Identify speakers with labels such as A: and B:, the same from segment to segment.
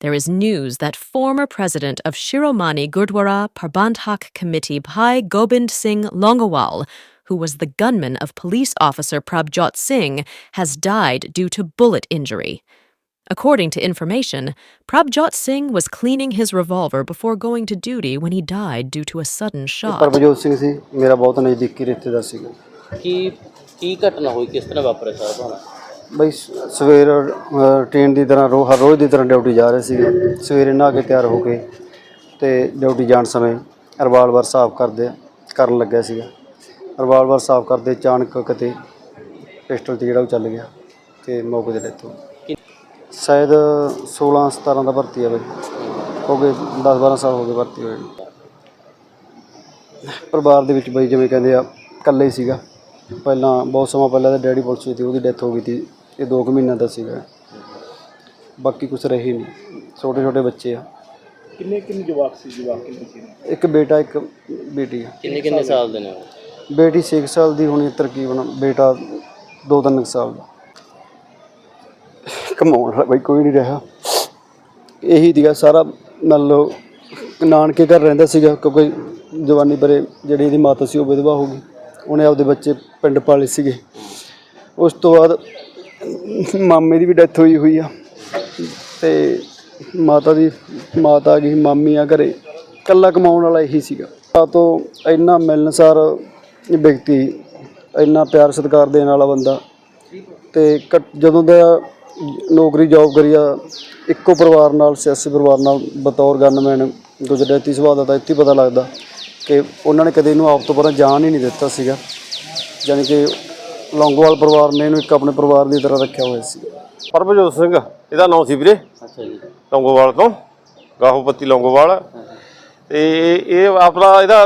A: there is news that former president of Shiromani Gurdwara Parbandhak Committee Bhai Gobind Singh Longowal, who was the gunman of police officer Prabjot Singh, has died due to bullet injury. According to information, Prabjot Singh was cleaning his revolver before going to duty when he died due to a sudden shot.
B: Paramjot Singh ਸੀ ਮੇਰਾ ਬਹੁਤ ਨਜ਼ਦੀਕੀ ਰਿਸ਼ਤੇਦਾਰ ਸੀਗਾ
C: ਕੀ ਕੀ ਘਟਨਾ ਹੋਈ ਕਿਸ ਤਰ੍ਹਾਂ ਵਾਪਰਿਆ ਸਾਰਾ ਭਾਣਾ
B: ਬਈ ਸ- ਸਵੇਰ ਟ੍ਰੇਨ ਦੀ ਤਰ੍ਹਾਂ ਰੋ, ਹਰ ਰੋਜ਼ ਦੀ ਤਰ੍ਹਾਂ ਡਿਊਟੀ ਜਾ ਰਹੇ ਸੀਗੇ। ਸਵੇਰੇ ਨਹਾ ਕੇ ਤਿਆਰ ਹੋ ਕੇ ਤੇ ਡਿਊਟੀ ਜਾਣ ਸਮੇਂ ਰਿਵਾਲਵਰ ਸਾਫ਼ ਕਰਦੇ, ਕਰਨ ਲੱਗਿਆ ਸੀਗਾ। ਰਿਵਾਲਵਰ ਸਾਫ਼ ਕਰਦੇ ਅਚਾਨਕ ਕਿਤੇ ਪਿਸਟਲ ਤੇ ਜਿਹੜਾ ਉਹ ਚੱਲ ਗਿਆ ਤੇ ਮੌਕੇ ਤੇ ਡੈਥ ਹੋ ਗਈ। ਸ਼ਾਇਦ 16 17 ਦਾ ਭਰਤੀ ਆ ਬਈ। ਹੋ ਗਏ 10 12 ਸਾਲ ਹੋ ਗਏ ਭਰਤੀ ਹੋਏ ਪਰਿਵਾਰ ਦੇ ਵਿੱਚ ਬਈ ਜਿਵੇਂ ਕਹਿੰਦੇ ਆ, ਇਕੱਲੇ ਹੀ ਸੀਗਾ। ਪਹਿਲਾਂ, ਬਹੁਤ ਸਮਾਂ ਪਹਿਲਾਂ ਤਾਂ ਡੈਡੀ ਪੁਲਿਸ ਵਿੱਚ ਸੀ, ਉਹਦੀ ਡੈਥ ਹੋ ਗਈ ਸੀ। ਇਹ 2 ਕੁ ਮਹੀਨਿਆਂ ਦਾ ਸੀਗਾ। ਬਾਕੀ ਕੁਝ ਰਹੀ ਨਹੀਂ। ਛੋਟੇ ਛੋਟੇ ਬੱਚੇ ਆ।
D: ਕਿੰਨੇ ਕਿੰਨੇ ਜਵਾਕ ਸੀ? ਜਵਾਕ ਕਿੰਨੇ ਸੀ?
B: ਇੱਕ ਬੇਟਾ ਇੱਕ ਬੇਟੀ ਆ।
C: ਕਿੰਨੇ ਕਿੰਨੇ ਸਾਲ ਦੇ ਨੇ ਉਹ?
B: ਬੇਟੀ 6 ਸਾਲ ਦੀ ਹੋਣੀ ਤਕਰੀਬਨ ਬੇਟਾ 2-3 ਸਾਲ ਦਾ। ਕਮਾਉਣ ਵਾਲਾ ਬਈ ਕੋਈ ਨਹੀਂ ਰਿਹਾ। ਇਹੀ ਦੀਗਾ ਸਾਰਾ ਮੰਨ ਲਓ ਨਾਨਕੇ ਘਰ ਰਹਿੰਦਾ ਸੀਗਾ ਕਿਉਂਕਿ ਜਵਾਨੀ ਪਰੇ ਜਿਹੜੀ ਇਹਦੀ ਮਾਤਾ ਸੀ ਉਹ ਵਿਧਵਾ ਹੋ ਗਈ। ਉਹਨੇ ਆਪਦੇ ਬੱਚੇ ਪਿੰਡ ਪਾਲੇ ਸੀਗੇ। ਉਸ ਤੋਂ ਬਾਅਦ ਮਾਮੇ ਦੀ ਵੀ ਡੈਥ ਹੋਈ ਹੋਈ ਆ। ਤੇ ਮਾਤਾ ਦੀ, ਮਾਤਾ ਆ ਗਈ, ਮਾਮੀ ਆ ਘਰੇ। ਕੱਲਾ ਕਮਾਉਣ ਵਾਲਾ ਇਹੀ ਸੀਗਾ। ਆ ਤੋਂ ਇੰਨਾ ਮਿਲਨਸਾਰ ਵਿਅਕਤੀ, ਇੰਨਾ ਪਿਆਰ ਸਤਿਕਾਰ ਦੇਣ ਵਾਲਾ ਬੰਦਾ ਤੇ ਘੱਟ- ਜਦੋਂ ਦਾ ਨੌਕਰੀ ਜੌਬ ਕਰੀ ਆ, ਇੱਕੋ ਪਰਿਵਾਰ ਨਾਲ, ਸਿਆਸੀ ਪਰਿਵਾਰ ਨਾਲ ਬਤੌਰ ਗਨਮੈਨ ਗੁਜਰਾਤੀ ਸੁਭਾਅ ਦਾ ਤਾਂ ਇੱਥੇ ਪਤਾ ਲੱਗਦਾ ਕਿ ਉਹਨਾਂ ਨੇ ਕਦੇ ਇਹਨੂੰ ਆਪ ਤੋਂ ਪਰਾਂ ਜਾਣ ਹੀ ਨਹੀਂ ਦਿੱਤਾ ਸੀਗਾ। ਯਾਨੀ ਕਿ ਲੌਂਗੋਵਾਲ ਪਰਿਵਾਰ ਨੇ ਇਹਨੂੰ ਇੱਕ ਆਪਣੇ ਪਰਿਵਾਰ ਦੀ ਤਰ੍ਹਾਂ ਰੱਖਿਆ ਹੋਇਆ ਸੀ।
E: ਪਰਮਜੋਤ ਸਿੰਘ ਇਹਦਾ ਨਾਂ ਸੀ ਵੀਰੇ।
C: ਅੱਛਾ ਜੀ।
E: ਲੌਂਗੋਵਾਲ ਤੋਂ ਗਾਹੋਪੱਤੀ ਲੌਂਗੋਵਾਲ। ਤੇ ਇਹ ਇਹ ਆਪਣਾ ਇਹਦਾ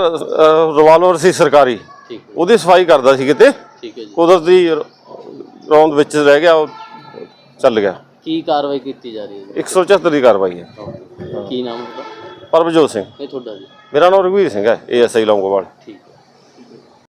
E: ਰਿਵਾਲਵਰ ਸੀ ਸਰਕਾਰੀ। ਉਹਦੀ ਸਫ਼ਾਈ ਕਰਦਾ ਸੀ ਕਿਤੇ।
C: ਠੀਕ ਹੈ ਜੀ।
E: ਕੁਦਰਤੀ ਰੌਂਦ ਵਿੱਚ ਰਹਿ ਗਿਆ ਉਹ ਚੱਲ ਗਿਆ।
C: ਕੀ ਕਾਰਵਾਈ ਕੀਤੀ ਜਾ ਰਹੀ ਹੈ
E: 174 ਦੀ ਕਾਰਵਾਈ ਹੈ?
C: ਕੀ ਨਾਮ ਹੈ
E: ਪਰਮਜੋਤ ਸਿੰਘ।
C: ਇਹ ਤੁਹਾਡਾ ਜੀ।
E: ਮੇਰਾ ਨਾਮ ਰਘਵੀਰ ਸਿੰਘ ਹੈ ਏਐਸਆਈ ਲੌਂਗੋਵਾਲ।
C: ਠੀਕ